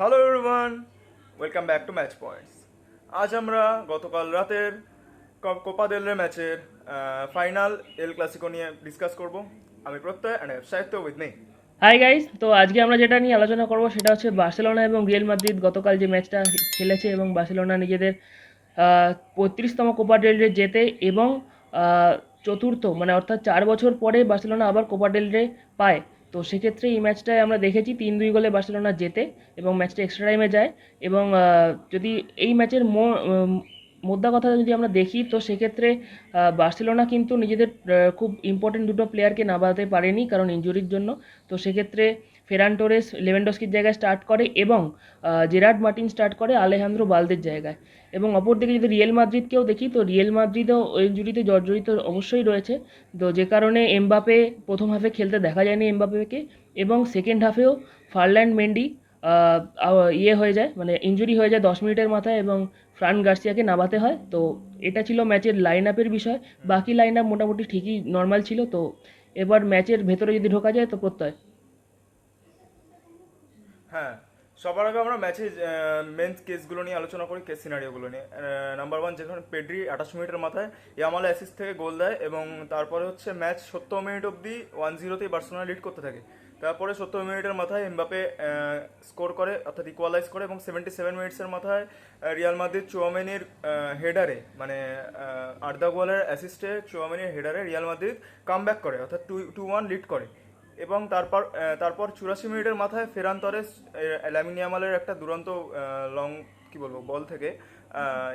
Hello everyone welcome back to match points আজ আমরা গতকাল রাতের কোপা দেল রে ম্যাচের ফাইনাল এল ক্লাসিকো নিয়ে ডিসকাস করব। আমি প্রত্যয় অ্যান্ড সাহিত্য উইথ নেই হাই গাইস তো আজকে আমরা যেটা নিয়ে আলোচনা করব সেটা হচ্ছে বার্সেলোনা এবং রিয়েল মাদ্রিদ গতকাল যে ম্যাচটা খেলেছে এবং বার্সেলোনা নিজেদের পঁয়ত্রিশতম কোপা ডেল রে জেতে এবং চতুর্থ মানে অর্থাৎ চার বছর পরে বার্সেলোনা আবার কোপা ডেল রে পায়। তো সেক্ষেত্রে এই ম্যাচটায় আমরা দেখেছি তিন দুই গোলে বার্সেলোনা জেতে এবং ম্যাচটা এক্সট্রা টাইমে যায় এবং যদি এই ম্যাচের মোদ্দা কথা যদি আমরা দেখি, তো সেক্ষেত্রে বার্সেলোনা কিন্তু নিজেদের খুব ইম্পর্টেন্ট দুটো প্লেয়ারকে নামাতে পারেনি কারণ ইনজুরির জন্য। তো সেক্ষেত্রে ফেরান টোরেস লেভেন্ডস্কির জায়গায় স্টার্ট করে এবং জেরার্ড মার্টিন স্টার্ট করে আলেহান্দ্রো বালদের জায়গায়। এবং অপরদিকে যদি রিয়েল মাদ্রিদকেও দেখি, তো রিয়েল মাদ্রিদও ইনজুরিতে জর্জরিত অবশ্যই রয়েছে। তো যে কারণে এমবাপে প্রথম হাফে খেলতে দেখা যায়নি এমবাপেকে এবং সেকেন্ড হাফেও ফারল্যান্ড মেন্ডি ইয়ে হয়ে যায় মানে ইনজুরি হয়ে যায় দশ মিনিটের মাথায় এবং ফ্রান গার্সিয়াকে নামাতে হয়। তো এটা ছিল ম্যাচের লাইন আপের বিষয়। বাকি লাইন আপ মোটামুটি ঠিকই নর্মাল ছিল। তো এবার ম্যাচের ভেতরে যদি ঢোকা যায়, তো প্রত্যয়। হ্যাঁ সবার আগে আমরা ম্যাচে মেন কেসগুলো নিয়ে আলোচনা করি কেস সিনারিওগুলো নিয়ে। নাম্বার ওয়ান যেখানে পেড্রি আঠাশ মিনিটের মাথায়, ইয়ামাল অ্যাসিস থেকে গোল দেয় এবং তারপরে হচ্ছে ম্যাচ সত্তর মিনিট অবধি ওয়ান জিরোতেই বার্সেলোনা লিড করতে থাকে। তারপরে সত্তর মিনিটের মাথায় এমবাপে স্কোর করে, অর্থাৎ ইকুয়ালাইজ করে এবং সেভেন্টি সেভেন মিনিটসের মাথায় রিয়াল মাদ্রিদ চুয়ামেনির হেডারে মানে আর্দা গোয়ালের অ্যাসিস্টে চুয়ামেনির হেডারে রিয়াল মাদ্রিদ কাম করে, অর্থাৎ টু টু ওয়ান লিড করে। এবং তারপর তারপর চুরাশি মিনিটের মাথায় ফেরান তরেস ল্যামিনিয়ামালের একটা দুরন্ত লং কি বলব বল থেকে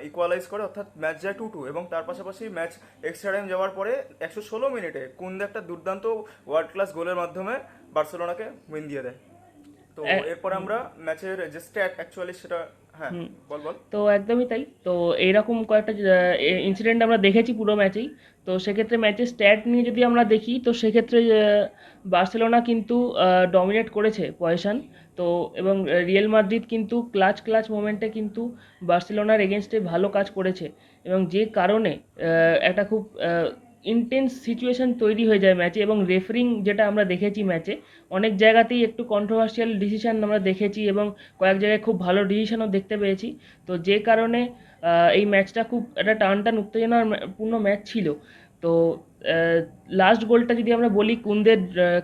ইকুয়ালাইজ করে অর্থাৎ ম্যাচ যায় টু টু এবং তার পাশাপাশি ম্যাচ এক্সট্রা টাইম যাওয়ার পরে একশো ষোলো মিনিটে কুন্দে একটা দুর্দান্ত ওয়ার্ল্ড ক্লাস গোলের মাধ্যমে বার্সেলোনাকে উইন দিয়ে দেয়। তো এরপর আমরা ম্যাচের যে স্ট্যাট অ্যাকচুয়ালি সেটা তো একদমই তাই। তো এইরকম কয়েকটা ইনসিডেন্ট আমরা দেখেছি পুরো ম্যাচেই তো সেক্ষেত্রে ম্যাচের স্ট্যাট নিয়ে যদি আমরা দেখি তো সেক্ষেত্রে বার্সেলোনা কিন্তু ডমিনেট করেছে পয়সান। তো এবং রিয়েল মাদ্রিদ কিন্তু ক্লাচ ক্লাচ মোমেন্টে কিন্তু বার্সেলোনার এগেনস্টে ভালো কাজ করেছে। এবং যে কারণে একটা খুব ইন্টেন্স সিচুয়েশন তৈরি হয়ে যায় ম্যাচে এবং রেফারিং যেটা আমরা দেখেছি ম্যাচে অনেক জায়গাতেই একটু কন্ট্রোভার্সিয়াল ডিসিশন আমরা দেখেছি এবং কয়েক জায়গায় খুব ভালো ডিসিশনও দেখতে পেয়েছি। তো যে কারণে এই ম্যাচটা খুব একটা টান টান উত্তেজনার পূর্ণ ম্যাচ ছিল। তো লাস্ট গোলটা যদি আমরা বলি কুন্দের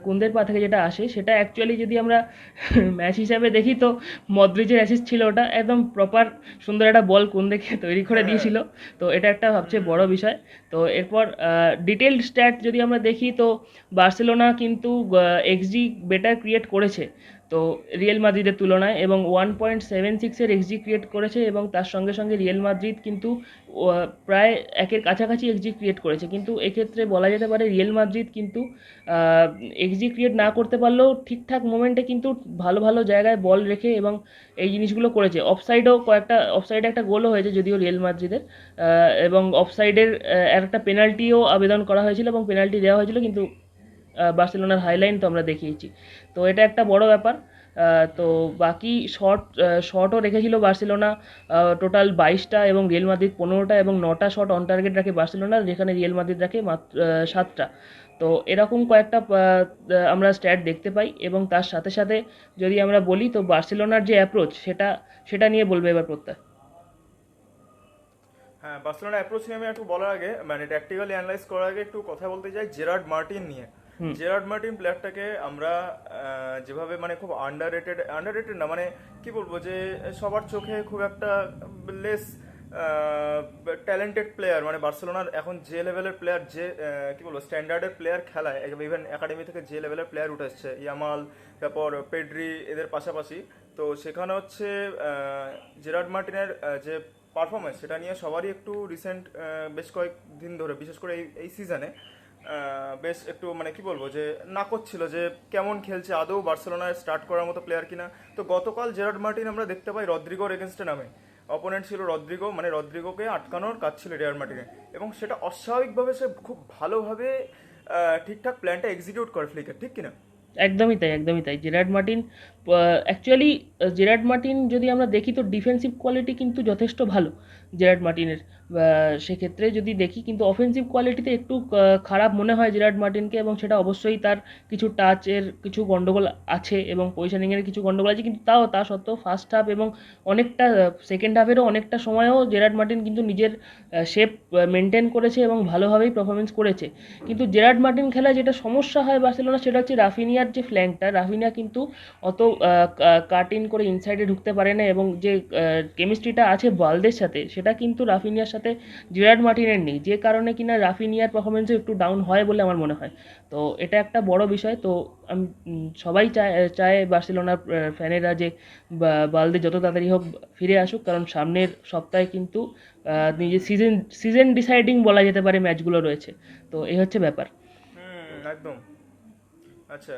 কুন্দের পা থেকে যেটা আসে সেটা অ্যাকচুয়ালি যদি আমরা ম্যাচ হিসাবে দেখি তো মদ্রিজের অ্যাসিস্ট ছিল ওটা। একদম প্রপার সুন্দর একটা বল কুন্দেকে তৈরি করে দিয়েছিল। তো এটা একটা সবচেয়ে বড় বিষয়। তো এরপর ডিটেলড স্ট্যাট যদি আমরা দেখি তো বার্সেলোনা কিন্তু এক্সজি বেটার ক্রিয়েট করেছে। তো রিয়েল মাদ্রিদের তুলনায় এবং ওয়ান পয়েন্ট সেভেন সিক্সের এক্সজি ক্রিয়েট করেছে এবং তার সঙ্গে সঙ্গে রিয়েল মাদ্রিদ কিন্তু প্রায় একের কাছাকাছি এক্সজি ক্রিয়েট করেছে। কিন্তু এক্ষেত্রে বলা যেতে পারে রিয়েল মাদ্রিদ কিন্তু এক্সজি ক্রিয়েট না করতে পারলেও ঠিকঠাক মোমেন্টে কিন্তু ভালো ভালো জায়গায় বল রেখে এবং এই জিনিসগুলো করেছে। অফসাইডেও কয়েকটা অফসাইডে একটা গোলও হয়েছে যদিও রিয়েল মাদ্রিদের এবং অফসাইডের একটা পেনাল্টিও আবেদন করা হয়েছিল এবং পেনাল্টি দেওয়া হয়েছিল, কিন্তু বার্সেলোনার হাইলাইন তো আমরা দেখিয়েছি। তো এটা একটা বড় ব্যাপার। তো বাকি শট শটও রেখেছিল বার্সেলোনা টোটাল বাইশটা এবং রিয়েল মাদ্রিদ পনেরোটা এবং নটা শট অন টার্গেট রাখে বার্সেলোনা, যেখানে রিয়েল মাদ্রিদ রাখে মাত্র সাতটা। তো এরকম কয়েকটা আমরা স্ট্যাট দেখতে পাই এবং তার সাথে সাথে যদি আমরা বলি, তো বার্সেলোনার যে অ্যাপ্রোচ সেটা সেটা নিয়ে বলবে এবার প্রত্যয়। হ্যাঁ বার্সেলোনা অ্যাপ্রোচ নিয়ে আমি একটু বলার আগে মানে ট্যাকটিক্যালি অ্যানালাইজ করার আগে একটু কথা বলতে চাই, জেরার্ড মার্টিন নিয়ে। জেরার্ড মার্টিন প্লেয়ারটাকে আমরা যেভাবে মানে খুব আন্ডার রেটেড আন্ডার রেটেড না মানে কি বলব যে সবার চোখে খুব একটা লেস ট্যালেন্টেড প্লেয়ার মানে বার্সেলোনার এখন যে লেভেলের প্লেয়ার যে কি বলব স্ট্যান্ডার্ডের প্লেয়ার খেলায় ইভেন একাডেমি থেকে যে লেভেলের প্লেয়ার উঠে এসছে, ইয়ামাল, তারপর পেড্রি, এদের পাশাপাশি, তো সেখানে হচ্ছে জেরার্ড মার্টিনের যে পারফরমেন্স সেটা নিয়ে সবারই একটু রিসেন্ট বেশ কয়েক দিন ধরে, বিশেষ করে এই এই সিজনে বেশ একটু মানে কি বলব যে নাকচ ছিল যে কেমন খেলছে, আদৌ বার্সেলোনায় স্টার্ট করার মতো প্লেয়ার কিনা। তো গতকাল জেরার্ড মার্টিন আমরা দেখতে পাই রদ্রিগোর এগেনস্টে নামে। অপোনেন্ট ছিল রদ্রিগো মানে রদ্রিগোকে আটকানোর কাজ ছিল রিয়াল মার্টিনে এবং সেটা অস্বাভাবিকভাবে সে খুব ভালোভাবে ঠিকঠাক প্ল্যানটা এক্সিকিউট করে ফ্লিকের ঠিক কিনা? একদমই তাই একদমই তাই। Gerard Martin actually Gerard Martin যদি আমরা দেখি তো ডিফেন্সিভ কোয়ালিটি কিন্তু যথেষ্ট ভালো জেরার্ড মার্টিনের। সেক্ষেত্রে যদি দেখি কিন্তু অফেন্সিভ কোয়ালিটিতে একটু খারাপ মনে হয় জেরার্ড মার্টিনকে এবং সেটা অবশ্যই তার কিছু টাচের কিছু গন্ডগোল আছে এবং পজিশনিংয়ের কিছু গন্ডগোল আছে, কিন্তু তাও, তা সত্ত্বেও ফার্স্ট হাফ এবং অনেকটা সেকেন্ড হাফেরও অনেকটা সময়ও জেরার্ড মার্টিন কিন্তু নিজের শেপ মেনটেন করেছে এবং ভালোভাবেই পারফরমেন্স করেছে। কিন্তু জেরার্ড মার্টিন খেলায় যেটা সমস্যা হয় বার্সেলোনা, সেটা হচ্ছে রাফিনিয়ার যে ফ্ল্যাঙ্কটা রাফিনিয়া কিন্তু অত কাট ইন করে ইনসাইডে ঢুকতে পারে না এবং যে কেমিস্ট্রিটা আছে বালদের সাথে, সেটা কিন্তু রাফিনিয়ার সাথে জেরার্ড মার্টিনের নেই, যে কারণে কিনা রাফিনিয়ার পারফরমেন্সও একটু ডাউন হয় বলে আমার মনে হয়। তো এটা একটা বড় বিষয়, তো আমি সবাই চায় চায় বার্সেলোনার ফ্যানেরা যে বালদে যত তাড়াতাড়ি হোক ফিরে আসুক, কারণ সামনের সপ্তাহে কিন্তু নিজের সিজন সিজন ডিসাইডিং বলা যেতে পারে ম্যাচগুলো রয়েছে। তো এই হচ্ছে ব্যাপার। একদম। আচ্ছা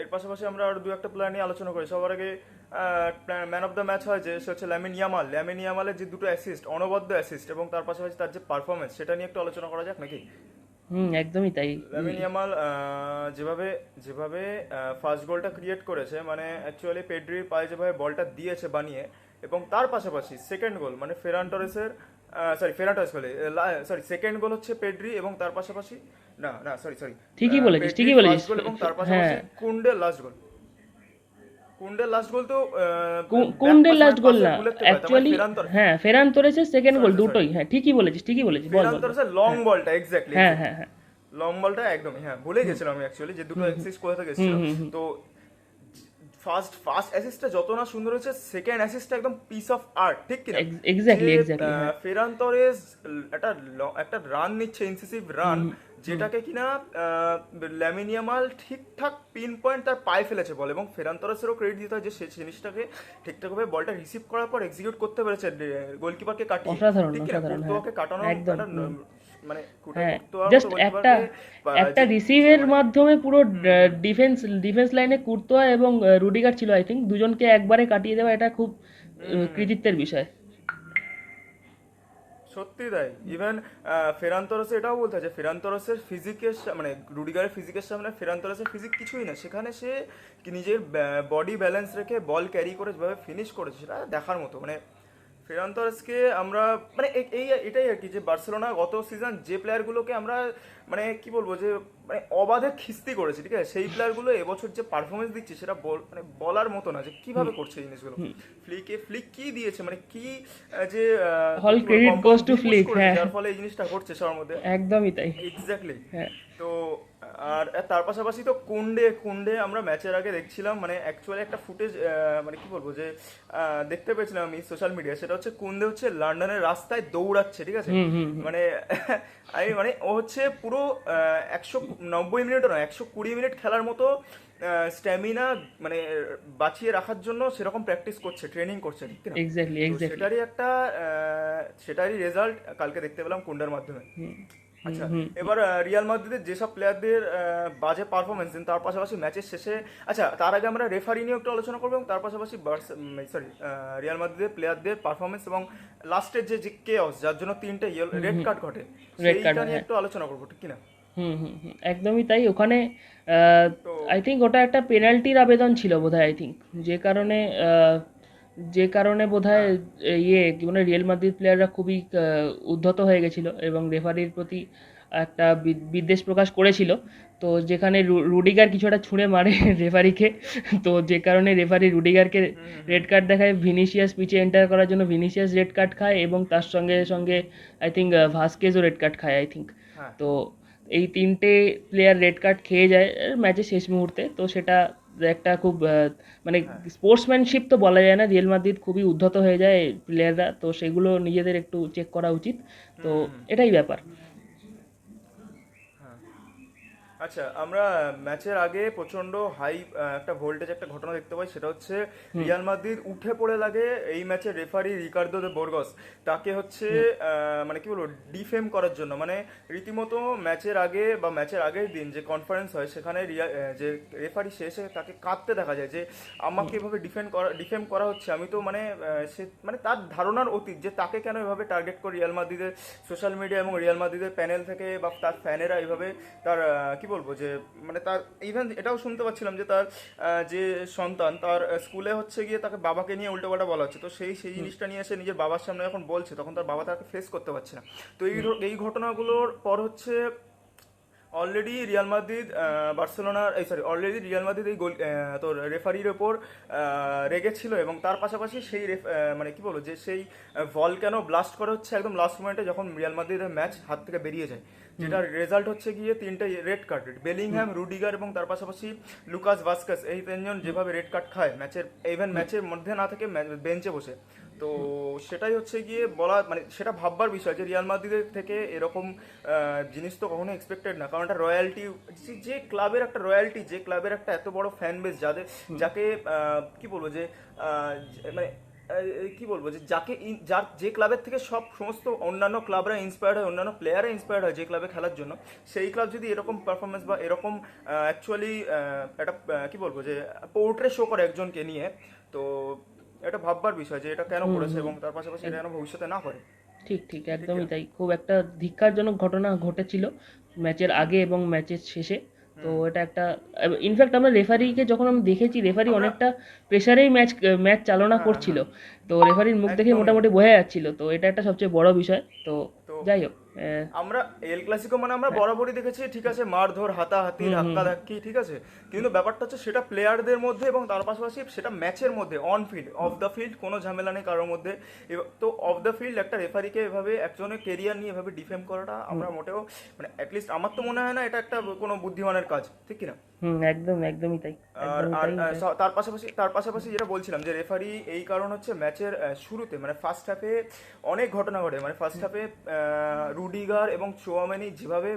এর পাশাপাশি আমরা আর দু একটা প্লেয়ার নিয়ে আলোচনা করি। সবার আগে ম্যান অফ দ্য ম্যাচ হয় যে সে হচ্ছে ল্যামিন ইয়ামাল ল্যামিন ইয়ামালের যে দুটো অ্যাসিস্ট অনবদ্য অ্যাসিস্ট এবং তার পাশাপাশি তার যে পারফরমেন্স সেটা নিয়ে একটু আলোচনা করা যাক নাকি? হুম একদমই তাই। লামিন ইয়ামাল যেভাবে যেভাবে ফার্স্ট গোলটা ক্রিয়েট করেছে মানে অ্যাকচুয়ালি পেড্রির পায়ে যেভাবে বলটা দিয়েছে বানিয়ে এবং তার পাশাপাশি সেকেন্ড গোল মানে ফেরান টরেসের সরি ফেরান টরেস বলে সরি সেকেন্ড গোল হচ্ছে পেড্রি এবং তার পাশাপাশি না না সরি সরি ঠিকই বলেছিস, ঠিকই বলেছিস। এবং তার পাশাপাশি হ্যাঁ। কুন্ডের লাস্ট গোল কুন্ডের লাস্ট গোল তো আহ, কু- back কুন্ডের লাস্ট গোল না। তার মানে অ্যাকচুয়ালি হ্যাঁ ফেরান তোরেসের সেকেন্ড গোল. দুটোই। হ্যাঁ ঠিকই বলেছিস ঠিকই বলেছিস বল ফেরান। লং বলটা এক্স্যাক্টলি হ্যাঁ। হ্যাঁ হ্যাঁ লং বলটা একদমই হ্যাঁ ভুলে গেছিলাম আমি অ্যাকচুয়ালি যে দুটো অ্যাসিস্ট কোথা থেকে এসেছিল। তো ফার্স্ট ফার্স্ট অ্যাসিস্টটা যত না সুন্দর হয়েছে সেকেন্ড অ্যাসিস্টটা একদম পিস অফ আর্ট ঠিক কি exactly, হ্যাঁ। ফেরান তরেজ একটা একটা রান নিচ্ছে ইনসিসিভ রান যেটাকে কিনা ল্যামিনিয়ামাল ঠিকঠাক পিন পয়েন্ট তার পায়ে ফেলেছে বল এবং ফেরান্তরাসেরও ক্রেডিট দিতে হয় যে সে জিনিসটাকে ঠিকঠাকভাবে বলটা রিসিভ করার পর এক্সিকিউট করতে পেরেছে গোলকিপারকে কাটিয়ে। ঠিক কি না? অসাধারণ, কুর্তোয়াকে কাটানো একটা মানে হ্যাঁ জাস্ট একটা একটা রিসিভের মাধ্যমে পুরো ডিফেন্স ডিফেন্স লাইনে কুর্তোয়া এবং রুডিগার ছিল আই থিঙ্ক দুজনকে একবারে কাটিয়ে দেওয়া এটা খুব কৃতিত্বের বিষয়। সত্যি তাই। ইভেন ফেরান্তরসে এটাও বলতে যে ফেরান্তরসের ফিজিকের মানে রুডিগারের ফিজিকের সামনে ফেরান্তরসের ফিজিক কিছুই না। সেখানে সে নিজের বডি ব্যালেন্স রেখে বল ক্যারি করে যেভাবে ফিনিশ করেছে, সেটা দেখার মতো। মানে ফেরান্তরসকে আমরা মানে এই এটাই আর কি যে বার্সেলোনা গত সিজন যে প্লেয়ারগুলোকে আমরা মানে কি বলব যে মানে অবাধে খিস্তি করেছে ঠিক আছে? সেই প্লেয়ারগুলো এবছর যে পারফরমেন্স দিচ্ছে সেটা বল- মানে বলার মতো না যে কীভাবে করছে এই জিনিসগুলো। ফ্লিকে ফ্লিক কি দিয়েছে? মানে কি যে আহ, All কি বলব, credit compound goes to push Flick, করেছে, হ্যাঁ। যার ফলে এই জিনিসটা ঘটছে সবার মধ্যে। একদমই তাই। এক্স্যাক্টলি হ্যাঁ। তো আর তার পাশাপাশি তো কুন্ডে কুন্ডে আমরা ম্যাচের আগে দেখছিলাম মানে অ্যাকচুয়ালি একটা ফুটেজ মানে কি বলব যে দেখতে পেয়েছিলাম আমি সোশ্যাল মিডিয়া সেটা হচ্ছে কুন্ডে হচ্ছে লন্ডনের রাস্তায় দৌড়াচ্ছে ঠিক আছে? মানে আমি মানে ও হচ্ছে পুরো একশো নব্বই মিনিট নয় একশো কুড়ি মিনিট খেলার মতো স্ট্যামিনা মানে বাঁচিয়ে রাখার জন্য সেরকম প্র্যাকটিস করছে ট্রেনিং করছে ঠিক না এক্স্যাক্টলি সেটারই একটা সেটারই রেজাল্ট কালকে দেখতে পেলাম কুন্ডার মাধ্যমে। আচ্ছা এবার রিয়াল মাদ্রিদের যেসব প্লেয়ারদের বাজে পারফরমেন্স দেন তার পাশাপাশি ম্যাচের শেষে আচ্ছা তার আগে আমরা রেফারি নিয়ে একটু আলোচনা করব এবং তার পাশাপাশি সরি রিয়াল মাদ্রিদের প্লেয়ারদের পারফরমেন্স এবং লাস্টের যে যে কেওস যার জন্য তিনটে রেড কার্ড ঘটে। সেইটা নিয়ে হ্যাঁ। একটু আলোচনা করব ঠিক কিনা? হুম হুম হুম, একদমই তাই। ওখানে আই থিঙ্ক ওটা একটা পেনাল্টির আবেদন ছিল বোধহয় আই থিঙ্ক যে কারণে যে কারণে বোধহয় ইয়ে কি মানে রিয়েল মাদ্রিদ প্লেয়াররা খুবই উদ্ধত হয়ে গেছিল এবং রেফারির প্রতি একটা বিদ্বেষ প্রকাশ করেছিল। তো যেখানে রুডিগার কিছু একটা ছুঁড়ে মারে রেফারিকে তো যে কারণে রেফারি রুডিগারকে রেড কার্ড দেখায় ভিনিসিয়াস পিচে এন্টার করার জন্য ভিনিসিয়াস রেড কার্ড খায় এবং তার সঙ্গে সঙ্গে আই থিঙ্ক ভাস্কেজও রেড কার্ড খায় আই থিঙ্ক হ্যাঁ। তো এই তিনটে প্লেয়ার রেড কার্ড খেয়ে যায় ম্যাচের শেষ মুহূর্তে। তো সেটা একটা খুব মানে স্পোর্টসম্যানশিপ তো বলা যায় না রিয়েল মাদ্রিদ খুবই উদ্ধত হয়ে যায় প্লেয়াররা তো সেগুলো নিজেদের একটু চেক করা উচিত। তো এটাই ব্যাপার। আচ্ছা আমরা ম্যাচের আগে প্রচণ্ড হাই একটা ভোল্টেজ একটা ঘটনা দেখতে পাই সেটা হচ্ছে রিয়াল মাদ্রিদ উঠে পড়ে লাগে এই ম্যাচের রেফারি রিকার্দো দে বোর্গস। তাকে হচ্ছে মানে কি বলব ডিফেম করার জন্য। মানে রীতিমতো ম্যাচের আগে বা ম্যাচের আগের দিন যে কনফারেন্স হয় সেখানে রিয়া- যে রেফারি শেষে তাকে কাঁদতে দেখা যায় যে আমাকে এভাবে ডিফেন্ড করা ডিফেম করা হচ্ছে। আমি তো মানে সে মানে তার ধারণার অতীত যে তাকে কেন এভাবে টার্গেট করে রিয়াল মাদ্রিদের সোশ্যাল মিডিয়া এবং রিয়াল মাদ্রিদের প্যানেল থেকে বা তার ফ্যানেরা এভাবে তার কি বলব যে মানে তার ইভেন এটাও শুনতে পাচ্ছিলাম যে তার যে সন্তান তার স্কুলে হচ্ছে গিয়ে তাকে বাবাকে নিয়ে উল্টোপাল্টা বলা হচ্ছে। তো সেই সেই জিনিসটা নিয়ে এসে নিজের বাবার সামনে যখন বলছে তখন তার বাবা তাকে ফেস করতে পারছে না। তো এই এই ঘটনাগুলোর পর হচ্ছে অলরেডি রিয়াল মাদ্রিদ বার্সেলোনার এই সরি অলরেডি রিয়াল মাদ্রিদ এই গোল তোর রেফারির ওপর রেগেছিল এবং তার পাশাপাশি সেই আহ, মানে কি বলব যে সেই ভল কেন ব্লাস্ট করা হচ্ছে একদম লাস্ট মোমেন্টে যখন রিয়াল মাদ্রিদের ম্যাচ হাত থেকে বেরিয়ে যায়। যেটার রেজাল্ট হচ্ছে গিয়ে তিনটে রেড কার্ড বেলিংহ্যাম রুডিগার এবং তার পাশাপাশি লুকাস ভাস্কাস এই তিনজন যেভাবে রেড কার্ড খায় ম্যাচের ইভেন ম্যাচের মধ্যে না থেকে বেঞ্চে বসে। তো সেটাই হচ্ছে গিয়ে বলা মানে সেটা ভাববার বিষয় যে রিয়াল মাদ্রিদের থেকে এরকম জিনিস তো কখনো এক্সপেক্টেড না। কারণ একটা রয়্যালটি যে ক্লাবের একটা রয়্যালটি যে ক্লাবের একটা এত বড় ফ্যান বেস যাদের যাকে কি বলব যে মানে কি বলব যে যাকে যার যে ক্লাবের থেকে সব সমস্ত অন্যান্য ক্লাবরা ইন্সপায়ার্ড হয় অন্যান্য প্লেয়াররা ইন্সপায়ার্ড হয় যে ক্লাবে খেলার জন্য সেই ক্লাব যদি এরকম পারফরমেন্স বা এরকম অ্যাকচুয়ালি একটা কি বলব যে পোর্ট্রে শো করে একজনকে নিয়ে তো এটা ভাববার বিষয় যে এটা কেন করেছে এবং তার পাশাপাশি এটা যেন ভবিষ্যতে না করে। ঠিক ঠিক একদমই তাই। খুব একটা ধিক্কারজনক ঘটনা ঘটেছিল ম্যাচের আগে এবং ম্যাচের শেষে। তো এটা একটা ইনফ্যাক্ট আমরা রেফারিকে যখন আমি দেখেছি রেফারি অনেকটা প্রেশারেই ম্যাচ ম্যাচ চালনা করছিল। তো রেফারির মুখ দেখে মোটামুটি বোঝা যাচ্ছিল। তো এটা একটা সবচেয়ে বড় বিষয়। তো যাই হোক। আমরা এল ক্লাসিকো মানে আমরা বরাবরই দেখেছি ঠিক আছে মারধর হাতাহাতি ধাক্কা ধাক্কি ঠিক আছে। কিন্তু ব্যাপারটা হচ্ছে সেটা প্লেয়ারদের মধ্যে এবং তার পাশাপাশি সেটা ম্যাচের মধ্যে on field off the field কোনো ঝামেলা নেই কারোর মধ্যে। তো অফ দ্য ফিল্ড একটা রেফারিকে এভাবে একজনের কেরিয়ার নিয়ে এভাবে ডিফেম করাটা আমরা মোটেও মানে অ্যাটলিস্ট আমার তো মনে হয় না এটা একটা কোনো বুদ্ধিমানের কাজ ঠিক কিনা? একদম একদমই তাই আর তার পাশাপাশি তার পাশাপাশি যেটা বলছিলাম যে রেফারি এই কারণ হচ্ছে ম্যাচের শুরুতে মানে ফার্স্ট হাফে অনেক ঘটনা ঘটে। মানে ফার্স্ট হাফে রুডিগার এবং চোয়ামেনি যেভাবে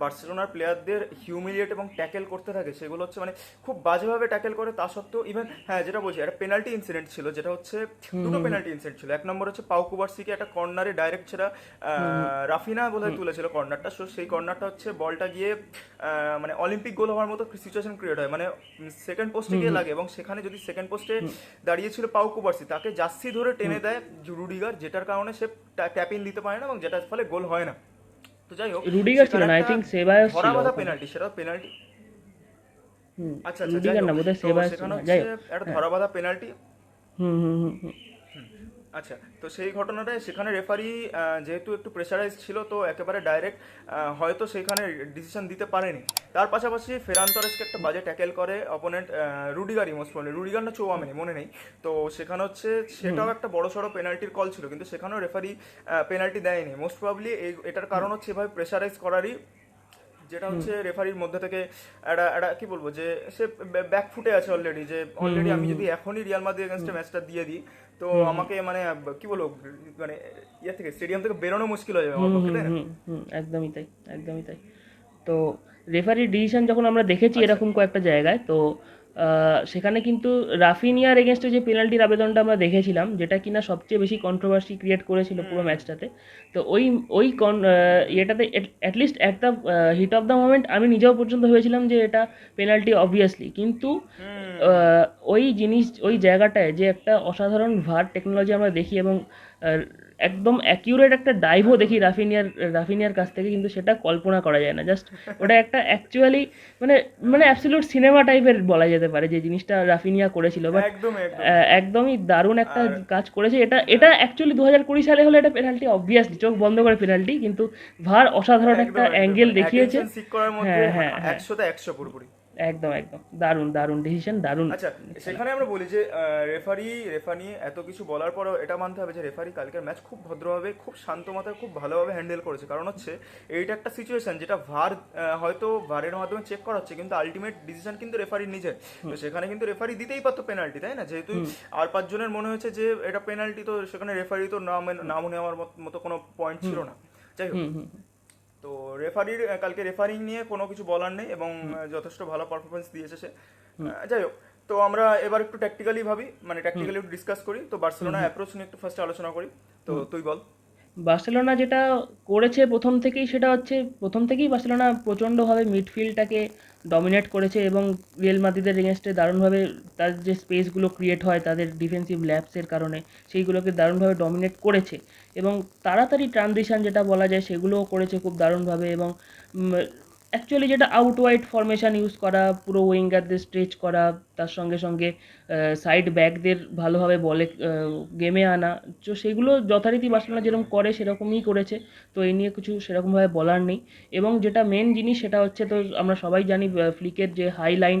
বার্সেলোনার প্লেয়ারদের হিউমিলিয়েট এবং ট্যাকেল করতে থাকে সেগুলো হচ্ছে মানে খুব বাজেভাবে ট্যাকেল করে তা সত্ত্বেও ইভেন হ্যাঁ যেটা বলছি একটা পেনাল্টি ইনসিডেন্ট ছিল যেটা হচ্ছে দুটো পেনাল্টি ইনসিডেন্ট ছিল। এক নম্বর হচ্ছে পাউ কুবার্সিকে একটা কর্নারে ডাইরেক্ট সেটা রাফিনা বোধহয় তুলেছিল কর্নারটা সো সেই কর্নারটা হচ্ছে বলটা গিয়ে মানে অলিম্পিক গোল হওয়ার মতো সিচুয়েশন ক্রিয়েট হয়। মানে সেকেন্ড পোস্টে গিয়ে লাগে এবং সেখানে যদি সেকেন্ড পোস্টে দাঁড়িয়েছিল পাউ কুবার্সি তাকে জার্সি ধরে টেনে দেয় রুডিগার যেটার কারণে সে ট্যাপ ইন দিতে পারে না এবং যেটার ফলে গোল হয় না। তো যাই হোক রুডিগার ছিল না আই থিঙ্ক সেবায়স ছিল ধরা পেনাল্টি সেটা পেনাল্টি আচ্ছা আচ্ছা রুডিগার না বোধহয় তো ছিল যাই হোক একটা ধরা বাঁধা পেনাল্টি হুম হুম হুম হুম। আচ্ছা তো সেই ঘটনাটায় সেখানে রেফারি যেহেতু একটু প্রেশারাইজ ছিল তো একেবারে ডাইরেক্ট হয়তো সেখানে ডিসিশন দিতে পারেনি। তার পাশাপাশি ফেরান তরেসকে একটা বাজে ট্যাকেল করে অপোনেন্ট রুডিগারই মোস্ট প্রবলি রুডিগার না চৌয়ামেনি মনে নেই। তো সেখানে হচ্ছে সেটাও একটা বড় সড়ো পেনাল্টির কল ছিল কিন্তু সেখানেও রেফারি পেনাল্টি দেয়নি। মোস্ট প্রবলি এই এটার কারণ হচ্ছে এভাবে প্রেশারাইজ করারই যেটা হচ্ছে রেফারির মধ্যে থেকে একটা একটা কি বলব যে সে ব্যাক ফুটে আছে অলরেডি যে অলরেডি আমি যদি এখনই রিয়াল মাদ্রিদ এগেনস্টে ম্যাচটা দিয়ে দিই তো আমাকে মানে কি বলব মানে ইয়ে থেকে স্টেডিয়াম থেকে বেরোনো মুশকিল হয়ে যাবে আমার পক্ষে, তাই না? হুম হুম একদমই তাই একদমই তাই। তো রেফারির ডিসিশন যখন আমরা দেখেছি এরকম কয়েকটা জায়গায় তো সেখানে কিন্তু রাফিনিয়ার এগেনস্টে যে পেনাল্টির আবেদনটা আমরা দেখেছিলাম যেটা কিনা সবচেয়ে বেশি কন্ট্রোভার্সি ক্রিয়েট করেছিল পুরো ম্যাচটাতে তো ওই ওই কন ইয়েটাতে at least at the heat of the moment আমি নিজেও পর্যন্ত ভেবেছিলাম যে এটা পেনাল্টি অবভিয়াসলি কিন্তু ওই জিনিস ওই জায়গাটায় যে একটা অসাধারণ ভার টেকনোলজি আমরা দেখি এবং একদম অ্যাকিউরেট একটা ডাইভও দেখি রাফিনিয়ার রাফিনিয়ার কাছ থেকে কিন্তু সেটা কল্পনা করা যায় না। জাস্ট ওটা একটা অ্যাকচুয়ালি মানে মানে অ্যাবসলিউট সিনেমা টাইপের বলা যেতে পারে যে জিনিসটা রাফিনিয়া করেছিল। বাট একদম একদম। একদমই দারুণ একটা কাজ করেছে। এটা এটা অ্যাকচুয়ালি দু হাজার কুড়ি সালে হলে এটা পেনাল্টি অবভিয়াসলি চোখ বন্ধ করে পেনাল্টি কিন্তু ভার অসাধারণ একটা অ্যাঙ্গেল দেখিয়েছে। হ্যাঁ, হ্যাঁ, হ্যাঁ। একশোতে একশো পুরোপুরি। একদম একদম। দারুণ দারুণ ডিসিশন দারুণ। আচ্ছা সেখানে আমরা বলি যে রেফারি রেফারি এত কিছু বলার পরও এটা মানতে হবে যে রেফারি কালকের ম্যাচ খুব ভদ্রভাবে খুব শান্ত মাথায় খুব ভালোভাবে হ্যান্ডেল করেছে। কারণ হচ্ছে এইটা একটা সিচুয়েশন যেটা ভার হয়তো ভারের মাধ্যমে চেক করা হচ্ছে কিন্তু আলটিমেট ডিসিশন কিন্তু রেফারির নিজের। তো সেখানে কিন্তু রেফারি দিতেই পারতো পেনাল্টি তাই না? যেহেতু আর পাঁচজনের মনে হয়েছে যে এটা পেনাল্টি তো সেখানে রেফারি তো নাম নাম নেওয়ার মত- মতো কোনো পয়েন্ট ছিল না। যাই হোক। তো রেফারির কালকে রেফারিং নিয়ে কোনো কিছু বলার নেই এবং যথেষ্ট ভালো পারফরমেন্স দিয়েছে সে যাই হোক তো আমরা এবার একটু ট্যাকটিক্যালি ভাবি মানে ট্যাকটিক্যালি একটু ডিসকাস করি। তো বার্সেলোনা অ্যাপ্রোচ নিয়ে একটু ফার্স্ট আলোচনা করি। তো তুই বল। বার্সেলোনা যেটা করেছে প্রথম থেকেই সেটা হচ্ছে প্রথম থেকেই বার্সেলোনা প্রচণ্ডভাবে মিডফিল্ডটাকে ডমিনেট করেছে এবং রিয়েল মাদ্রিদের এগেনস্টে দারুণভাবে তার যে স্পেসগুলো ক্রিয়েট হয়, তাদের ডিফেন্সিভ ল্যাপসের কারণে সেইগুলোকে দারুণভাবে ডমিনেট করেছে এবং তাড়াতাড়ি ট্রানজিশান যেটা বলা যায় সেগুলোও করেছে খুব দারুণভাবে এবং অ্যাকচুয়ালি যেটা আউট ওয়াইড ফরমেশন ইউজ করা, পুরো উইঙ্গারদের স্ট্রেচ করা, তার সঙ্গে সঙ্গে সাইড ব্যাকদের ভালোভাবে বলে গেমে আনা, তো সেগুলো যথারীতি বার্সেলোনা যেরকম করে সেরকমই করেছে, তো এই নিয়ে কিছু সেরকমভাবে বলার নেই। এবং যেটা মেন জিনিস সেটা হচ্ছে তো আমরা সবাই জানি ফ্লিকের যে হাই লাইন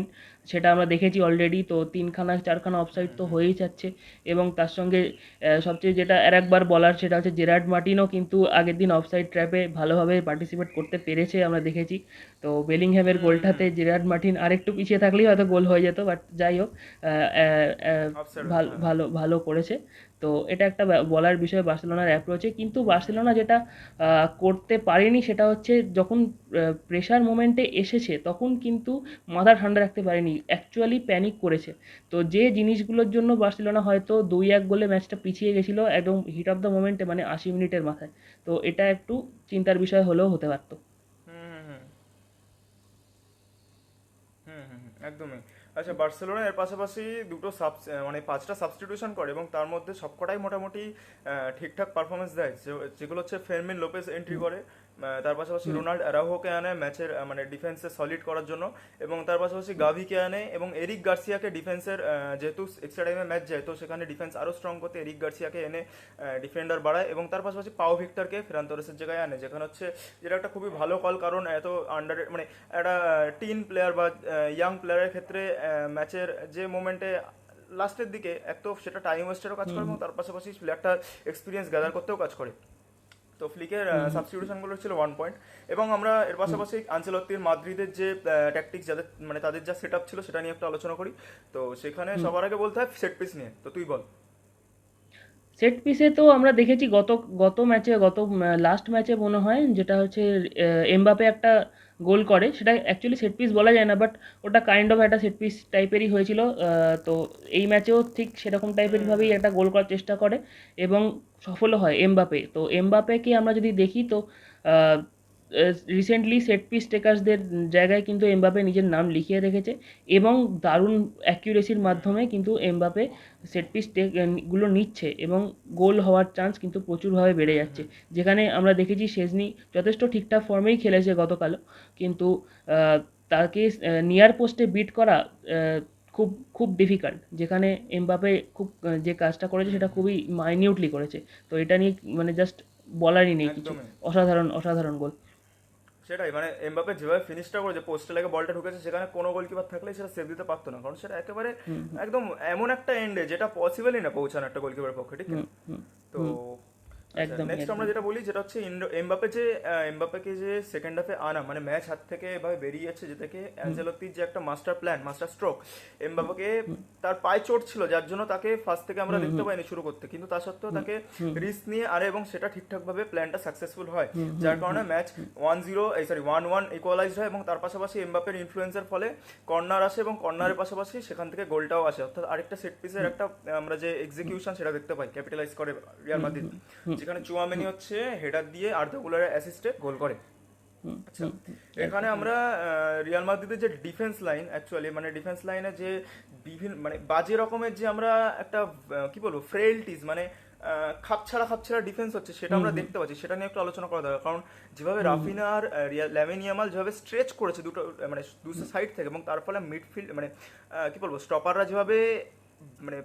সেটা আমরা দেখেছি অলরেডি তো তিনখানা চারখানা অফসাইড তো হয়েই যাচ্ছে। এবং তার সঙ্গে সবচেয়ে যেটা আর একবার বলার সেটা হচ্ছে জেরার্ড মার্টিনও কিন্তু আগের দিন অফসাইড ট্র্যাপে ভালোভাবে পার্টিসিপেট করতে পেরেছে আমরা দেখেছি। তো বেলিংহ্যামের গোলটাতে জেরার্ড মার্টিন আরেকটু পিছিয়ে থাকলেই হয়তো গোল হয়ে যেত বাট যাই হোক ভালো। ভালো ভালো করেছে। তো এটা একটা বলার বিষয় বার্সেলোনার অ্যাপ্রোচে কিন্তু বার্সেলোনা যেটা করতে পারেনি সেটা হচ্ছে যখন প্রেশার মোমেন্টে এসেছে তখন কিন্তু মাথা ঠান্ডা রাখতে পারেনি। অ্যাকচুয়ালি প্যানিক করেছে। তো যে জিনিসগুলোর জন্য বার্সেলোনা হয়তো দুই এক গোলে ম্যাচটা পিছিয়ে গেছিল একদম হিট অফ দ্য মোমেন্টে মানে আশি মিনিটের মাথায়। তো এটা একটু চিন্তার বিষয় হলেও হতে পারতো। একদমই। আচ্ছা বার্সেলোনা এর পাশাপাশি দুটো সাব মানে পাঁচটা সাবস্টিটিউশন করে এবং তার মধ্যে সবকটাই মোটামুটি ঠিকঠাক পারফরমেন্স দেয়। যেগুলো হচ্ছে ফেরমিন লোপেস এন্ট্রি করে তার পাশাপাশি রোনাল্ড অ্যারাহোকে আনে ম্যাচের মানে ডিফেন্সে সলিড করার জন্য। এবং তার পাশাপাশি গাভিকে আনে এবং এরিক গার্সিয়াকে ডিফেন্সের যেহেতু এক্সট্রা টাইমে ম্যাচ যায় তো সেখানে ডিফেন্স আরও স্ট্রং করতে এরিক গার্সিয়াকে এনে ডিফেন্ডার বাড়ায় এবং তার পাশাপাশি পাও ভিক্টরকে ফেরান তোরেসের জায়গায় আনে যেখানে হচ্ছে যেটা একটা খুবই ভালো কল কারণ এত আন্ডার মানে একটা টিন প্লেয়ার বা ইয়াং প্লেয়ারের ক্ষেত্রে ম্যাচের যে মোমেন্টে লাস্টের দিকে এক তো সেটা টাইম ওয়েস্টেরও কাজ করে এবং তার পাশাপাশি প্লেয়ারটা এক্সপিরিয়েন্স গ্যাদার করতেও কাজ করে। তো ফ্লিকের সাবস্টিটিউশনগুলো ছিল ওয়ান পয়েন্ট এবং আমরা এর পাশাপাশি আঞ্চলত্তির মাদ্রিদের যে ট্যাকটিক্স যাদের মানে তাদের যা সেট ছিল সেটা নিয়ে একটু আলোচনা করি। তো সেখানে সবার আগে বলতে হয় সেট পিস নিয়ে। তো তুই বল। সেট পিসে তো আমরা দেখেছি গত গত ম্যাচে গত লাস্ট ম্যাচে মনে হয় যেটা হচ্ছে এমবাপে একটা গোল করে সেটা অ্যাকচুয়ালি সেট পিস বলা যায় না বাট ওটা কাইন্ড অফ একটা সেট পিস টাইপেরই হয়েছিল তো এই ম্যাচেও ঠিক সেরকম টাইপের ভাবেই একটা গোল করার চেষ্টা করে এবং সফলও হয় এমবাপে। তো এমবাপেকে আমরা যদি দেখি তো রিসেন্টলি সেট পিস টেকার্সদের জায়গায় কিন্তু এমবাপে নিজের নাম লিখিয়ে রেখেছে এবং দারুণ অ্যাকিউরেসির মাধ্যমে কিন্তু এমবাপে সেট পিসগুলো নিচ্ছে এবং গোল হওয়ার চান্স কিন্তু প্রচুরভাবে বেড়ে যাচ্ছে। যেখানে আমরা দেখেছি শেজনি যথেষ্ট ঠিকঠাক ফর্মেই খেলেছে গতকালও কিন্তু তাকে নিয়ার পোস্টে বিট করা খুব খুব ডিফিকাল্ট যেখানে এমবাপে খুব যে কাজটা করেছে সেটা খুবই মাইনিউটলি করেছে। তো এটা নিয়ে মানে জাস্ট বলারই নেই কিছু। অসাধারণ অসাধারণ গোল সেটাই মানে এমবাপে যেভাবে ফিনিশটা করেছে পোস্টে লেগে বলটা ঢুকেছে সেখানে কোনো গোলকিপার থাকলে সেটা সেভ দিতে পারতো না। কারণ সেটা একেবারে একদম এমন একটা এন্ডে যেটা পসিবলই না পৌঁছানো একটা গোলকিপারের পক্ষে ঠিক তো একদম, নেক্সট আমরা যেটা বলি যেটা হচ্ছে এমবাপে যে এমবাপেকে যে সেকেন্ড হাফে আনা মানে ম্যাচ হাত থেকে এভাবে বেরিয়ে যাচ্ছে যে থেকে অ্যাঞ্জেলোতির যে একটা মাস্টার প্ল্যান মাস্টার স্ট্রোক এমবাপেকে তার পায়ে চোট ছিল যার জন্য তাকে ফার্স্ট থেকে আমরা দেখতে পাইনি শুরু করতে। কিন্তু তা সত্ত্বেও তাকে রিস্ক নিয়ে আরে এবং সেটা ঠিকঠাক ভাবে প্ল্যানটা সাকসেসফুল হয়। যার কারণে match one zero sorry one one equalised হয় এবং তার পাশাপাশি এমবাপের ইনফ্লুয়েন্সের ফলে কর্নার আসে এবং কর্নারের পাশাপাশি সেখান থেকে গোলটাও আসে। অর্থাৎ আরেকটা সেট পিসের একটা আমরা যে এক্সিকিউশন সেটা দেখতে পাই ক্যাপিটালাইজ করে রিয়াল মাদ্রিদ যেখানে চুয়ামেনি হচ্ছে হেডার দিয়ে আর্ধা গোলের অ্যাসিস্টে গোল করে। আচ্ছা এখানে আমরা রিয়াল মাদ্রিদের যে ডিফেন্স লাইন অ্যাকচুয়ালি মানে ডিফেন্স লাইনে যে বিভিন্ন মানে বাজে রকমের যে আমরা একটা কি বলব ফ্রেলটিস মানে খাপছাড়া খাপছাড়া ডিফেন্স হচ্ছে সেটা আমরা দেখতে পাচ্ছি। সেটা নিয়ে একটু আলোচনা করা দরকার কারণ যেভাবে রাফিনা আর ল্যামিনিয়ামাল যেভাবে স্ট্রেচ করেছে দুটো মানে দুটো সাইড থেকে এবং তার ফলে মিডফিল্ড মানে কি বলব স্টপাররা যেভাবে মানে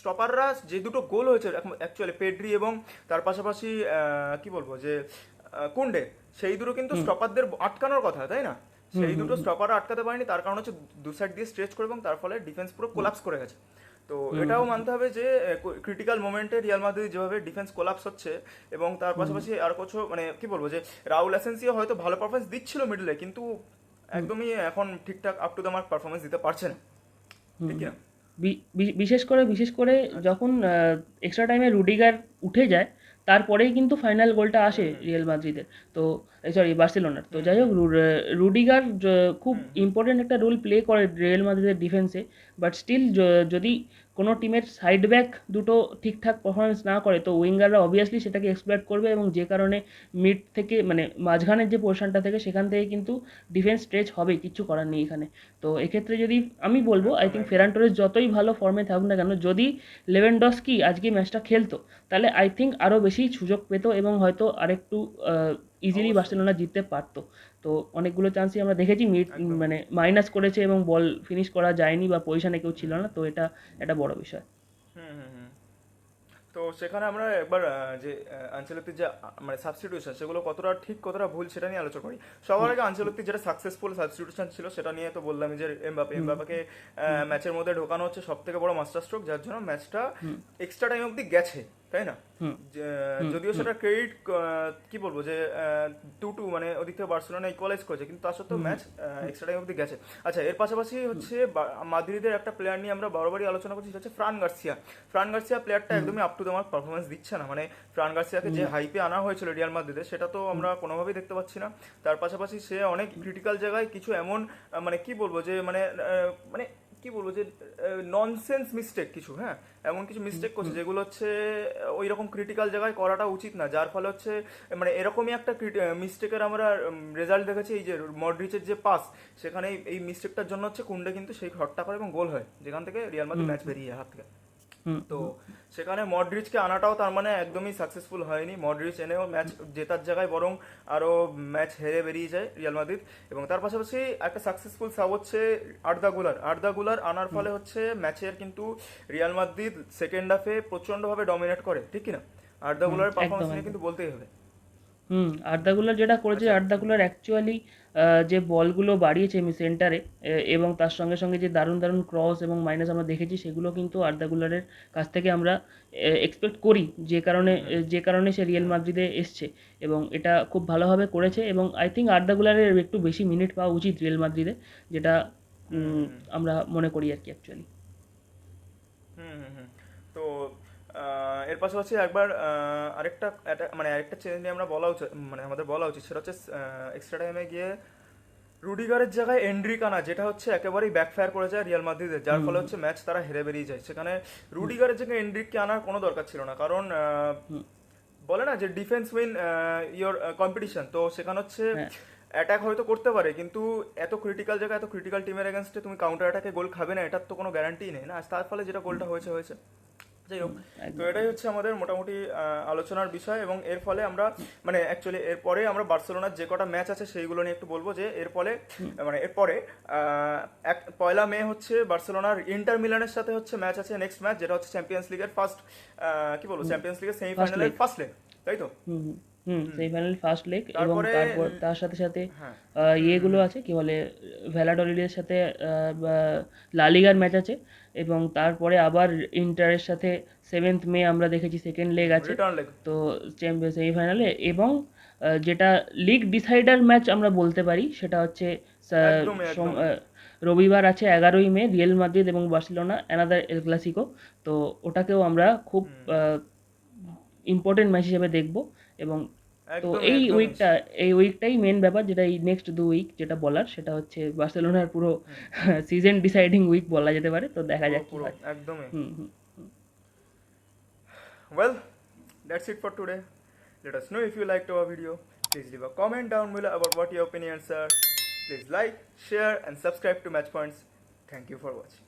স্টপাররা যে দুটো গোল হয়েছে অ্যাকচুয়ালি পেড্রি এবং তার পাশাপাশি কি বলব যে কুন্ডে সেই দুটো কিন্তু স্টপারদের আটকানোর কথা তাই না? সেই দুটো স্টপার আটকাতে পারেনি তার কারণ হচ্ছে দু সাইড দিয়ে স্ট্রেচ করে এবং তার ফলে ডিফেন্স পুরো কোলাপস করে গেছে। তো এটাও মানতে হবে যে ক্রিটিক্যাল মোমেন্টে রিয়াল মাদ্রিদ যেভাবে ডিফেন্স কোলাপস হচ্ছে এবং তার পাশাপাশি আর কিছু মানে কি বলব যে রাউল অ্যাসেন্সিও হয়তো ভালো পারফরমেন্স দিচ্ছিল মিডলে কিন্তু একদমই এখন ঠিকঠাক up to the mark performance দিতে পারছে না। ঠিক না বিশেষ করে বিশেষ করে যখন এক্সট্রা টাইমে রুডিগার উঠে যায় তারপরেই কিন্তু ফাইনাল গোলটা আসে রিয়েল মাদ্রিদের তো সরি বার্সেলোনার তো যাই হোক রুডিগার খুব ইম্পর্টেন্ট একটা রোল প্লে করে রিয়েল মাদ্রিদের ডিফেন্সে বাট স্টিল যদি কোনো টিমের সাইড ব্যাক দুটো ঠিকঠাক পারফরমেন্স না করে, তো উইঙ্গাররা অবভিয়াসলি সেটাকে এক্সপ্লয়েট করবে এবং যে কারণে মিড থেকে মানে মাঝখানের যে পোর্শনটা থেকে সেখান থেকে কিন্তু ডিফেন্স স্ট্রেচ হবে, কিচ্ছু করার নেই এখানে। তো এক্ষেত্রে যদি আমি বলব আই থিঙ্ক ফেরান টোরেস যতই ভালো ফর্মে থাকুক না কেন, যদি লেভেনডস্কি আজকে ম্যাচটা খেলতো, তাহলে আই থিঙ্ক আরও বেশি সুযোগ পেত এবং হয়তো আরেকটু ইজিলি বার্সেলোনা জিততে পারতো। তো অনেকগুলো চান্সই আমরা দেখেছি মিড মানে মাইনাস করেছে এবং বল ফিনিশ করা যায়নি বা পজিশনে কেউ ছিল না তো এটা একটা বড় বিষয়। হুম হুম হুম। তো সেখানে আমরা একবার যে আঞ্চলিকটির যে মানে সাবস্টিটিউশন সেগুলো কতটা ঠিক কতটা ভুল সেটা নিয়ে আলোচনা করি। সবার আগে আঞ্চলিক যেটা সাকসেসফুল সাবস্টিটিউশন ছিল সেটা নিয়ে তো বললাম যে এমবাপে এমবাপাকে ম্যাচের মধ্যে ঢোকানো হচ্ছে সব থেকে বড় মাস্টার স্ট্রোক যার জন্য ম্যাচটা এক্সট্রা টাইম অবধি গেছে। তাই না? যদিও সেটা ক্রেডিট কি বলব যে টু টু মানে ওদিক থেকে বার্সেলোনা ইকুয়ালাইজ করেছে কিন্তু তার সত্ত্বেও ম্যাচ এক্সট্রা টাইম অবধি গেছে। আচ্ছা এর পাশাপাশি হচ্ছে মাদ্রিদের একটা প্লেয়ার নিয়ে আমরা বারবারই আলোচনা করছি সেটা হচ্ছে ফ্রান গার্সিয়া ফ্রান গার্সিয়া প্লেয়ারটা একদমই up to the mark performance দিচ্ছে না। মানে ফ্রান গার্সিয়াকে যে হাইপে আনা হয়েছিল রিয়াল মাদ্রিদে সেটা তো আমরা কোনোভাবেই দেখতে পাচ্ছি না। তার পাশাপাশি সে অনেক ক্রিটিক্যাল জায়গায় কিছু এমন মানে কি বলব যে মানে মানে কি বলব যে ননসেন্স মিস্টেক কিছু হ্যাঁ? এমন কিছু মিস্টেক করছে যেগুলো হচ্ছে ওই রকম ক্রিটিক্যাল জায়গায় করাটা উচিত না যার ফলে হচ্ছে মানে এরকমই একটা মিস্টেকের আমরা রেজাল্ট দেখেছি এই যে মডরিচের যে পাস সেখানে এই- মিস্টেকটার জন্য হচ্ছে কুন্ডে কিন্তু সেই ঘরটা করে এবং গোল হয় যেখান থেকে রিয়াল মাদ্রিদ ম্যাচ বেরিয়ে যায় হাত থেকে। তো সেখানে মডরিচকে আনাটাও তার মানে একদমই সাকসেসফুল হয়নি। মডরিচ এনেও ম্যাচ জেতার জায়গায় বরং আরও ম্যাচ হেরে বেরিয়ে যায় রিয়াল মাদ্রিদ এবং তার পাশাপাশি একটা সাকসেসফুল সাব হচ্ছে আর্দা গুলার। আর্দা গুলার আনার ফলে হচ্ছে ম্যাচের কিন্তু রিয়াল মাদ্রিদ সেকেন্ড হাফে প্রচণ্ডভাবে ডমিনেট করে ঠিক কিনা? আর্দা গুলার পারফরমেন্স নিয়ে কিন্তু বলতেই হবে। হুম আর্দাগুলার যেটা করেছে আর্দাগুলার অ্যাকচুয়ালি যে বলগুলো বাড়িয়েছে আমি সেন্টারে এবং তার সঙ্গে সঙ্গে যে দারুণ দারুণ ক্রস এবং মাইনাস আমরা দেখেছি সেগুলো কিন্তু আর্দাগুলারের কাছ থেকে আমরা এক্সপেক্ট করি। যে কারণে যে কারণে সে রিয়েল মাদ্রিদে এসছে। এবং এটা খুব ভালোভাবে করেছে এবং আই থিঙ্ক আর্দাগুলারের একটু বেশি মিনিট পাওয়া উচিত রিয়েল মাদ্রিদে যেটা উম, আমরা মনে করি আর কি অ্যাকচুয়ালি হুম হুম হুম তো আহ, এর পাশাপাশি একবার আরেকটা মানে আরেকটা চেঞ্জ নিয়ে আমরা বলা উচিত মানে আমাদের বলা উচিত সেটা হচ্ছে এক্সট্রা টাইমে গিয়ে রুডিগারের জায়গায় এন্ড্রিক আনা যেটা হচ্ছে একেবারেই ব্যাকফায়ার করে যায় রিয়াল মাদ্রিদের যার ফলে হচ্ছে ম্যাচ তারা হেরে বেরিয়ে যায়। সেখানে রুডিগারের জায়গায় এন্ড্রিককে আনার কোনো দরকার ছিল না কারণ বলে না যে ডিফেন্স উইন ইয়োর কম্পিটিশন তো সেখানে হচ্ছে। অ্যাটাক হয়তো করতে পারে কিন্তু এত ক্রিটিক্যাল জায়গায় এত ক্রিটিক্যাল টিমের এগেনস্টে তুমি কাউন্টার অ্যাটাকে গোল খাবে না এটার তো কোনো গ্যারান্টি নেই না। তার ফলে যেটা গোলটা হয়েছে হয়েছে। যাই হোক তো এটাই হচ্ছে আমাদের মোটামুটি আলোচনার বিষয় এবং এর ফলে আমরা মানে অ্যাকচুয়ালি এরপরে আমরা বার্সেলোনার যে কটা ম্যাচ আছে সেইগুলো নিয়ে একটু বলব যে এর ফলে মানে এরপরে এক পয়লা মে হচ্ছে বার্সেলোনার ইন্টার মিলানের সাথে হচ্ছে ম্যাচ আছে নেক্সট ম্যাচ যেটা হচ্ছে চ্যাম্পিয়ন্স লিগের ফার্স্ট কি বলব চ্যাম্পিয়ন্স লিগের সেমিফাইনালের ফার্স্ট লেগ তাই তো? হুম সেমিফাইনাল ফার্স্ট লেগ এবং তারপরে- তার সাথে সাথে হ্যাঁ। ইয়েগুলো আছে কি বলে ভ্যালাডলিডের সাথে লালিগার ম্যাচ আছে। এবং তারপরে আবার ইন্টারের সাথে সেভেন্থ মে আমরা দেখেছি সেকেন্ড লেগ আছে। তো সেমিফাইনালে এবং যেটা লিগ ডিসাইডার ম্যাচ আমরা বলতে পারি সেটা হচ্ছে রবিবার আছে এগারোই মে রিয়েল মাদ্রিদ এবং বার্সেলোনা অ্যানাদার এল ক্লাসিকো তো ওটাকেও আমরা খুব ইম্পর্টেন্ট ম্যাচ হিসেবে দেখব এবং তো এই উইকটা এই উইকটাই মেন ব্যাপার যেটা এই নেক্সট দু উইক যেটা বলার সেটা হচ্ছে বার্সেলোনার পুরো সিজন ডিসাইডিং উইক বলা যেতে পারে তো দেখা যাক পুরো হয়। একদমই। Well that's it for today let us know if you like to our video please leave a comment down below about what your opinion sir please like share and subscribe to match points thank you for watching